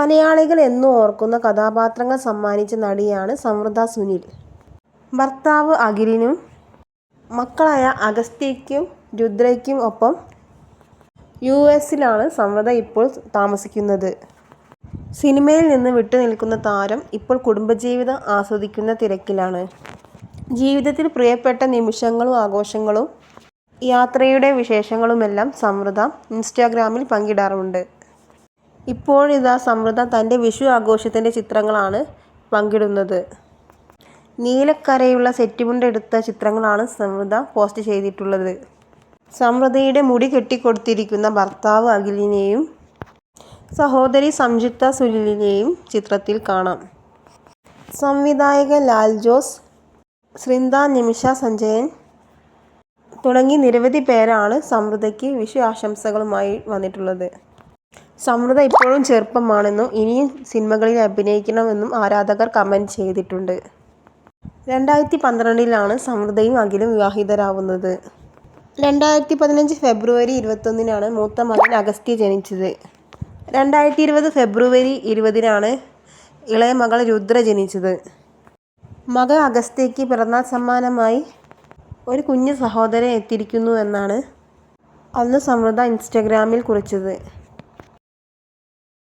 മലയാളികൾ എന്നും ഓർക്കുന്ന കഥാപാത്രങ്ങൾ സമ്മാനിച്ച നടിയാണ് സമൃദ്ധ സുനിൽ. ഭർത്താവ് അഖിലിനും മക്കളായ അഗസ്ത്യയ്ക്കും രുദ്രയ്ക്കും ഒപ്പം യു എസിലാണ് സമൃദ്ധ ഇപ്പോൾ താമസിക്കുന്നത്. സിനിമയിൽ നിന്ന് വിട്ടുനിൽക്കുന്ന താരം ഇപ്പോൾ കുടുംബജീവിതം ആസ്വദിക്കുന്ന തിരക്കിലാണ്. ജീവിതത്തിൽ പ്രിയപ്പെട്ട നിമിഷങ്ങളും ആഘോഷങ്ങളും യാത്രയുടെ വിശേഷങ്ങളുമെല്ലാം സമൃദ്ധ ഇൻസ്റ്റാഗ്രാമിൽ പങ്കിടാറുണ്ട്. ഇപ്പോഴിതാ സമൃദ്ധ തന്റെ വിഷു ആഘോഷത്തിന്റെ ചിത്രങ്ങളാണ് പങ്കിടുന്നത്. നീലക്കരയുള്ള സെറ്റുമുണ്ടെടുത്ത ചിത്രങ്ങളാണ് സമൃദ്ധ പോസ്റ്റ് ചെയ്തിട്ടുള്ളത്. സമൃദ്ധയുടെ മുടി കെട്ടിക്കൊടുത്തിരിക്കുന്ന ഭർത്താവ് അഖിലിനെയും സഹോദരി സംയുക്ത സുനിലിനെയും ചിത്രത്തിൽ കാണാം. സംവിധായകൻ ലാൽ ജോസ്, ശ്രിന്ദ നിമിഷ സഞ്ജയൻ തുടങ്ങി നിരവധി പേരാണ് സമൃദ്ധയ്ക്ക് വിഷു ആശംസകളുമായി വന്നിട്ടുള്ളത്. സമൃദ്ധ ഇപ്പോഴും ചെറുപ്പമാണെന്നും ഇനിയും സിനിമകളിൽ അഭിനയിക്കണമെന്നും ആരാധകർ കമന്റ് ചെയ്തിട്ടുണ്ട്. രണ്ടായിരത്തി പന്ത്രണ്ടിലാണ് സമൃദ്ധയും അഖിലും വിവാഹിതരാവുന്നത്. രണ്ടായിരത്തി പതിനഞ്ച് ഫെബ്രുവരി ഇരുപത്തൊന്നിനാണ് മൂത്ത മകൻ അഗസ്ത്യ ജനിച്ചത്. രണ്ടായിരത്തി ഇരുപത് ഫെബ്രുവരി ഇരുപതിനാണ് ഇളയ മകൾ രുദ്ര ജനിച്ചത്. മകൻ അഗസ്ത്യയ്ക്ക് പിറന്നാൾ സമ്മാനമായി ഒരു കുഞ്ഞു സഹോദരൻ എത്തിയിരിക്കുന്നു എന്നാണ് അന്ന് സമൃദ്ധ ഇൻസ്റ്റഗ്രാമിൽ കുറിച്ചത്.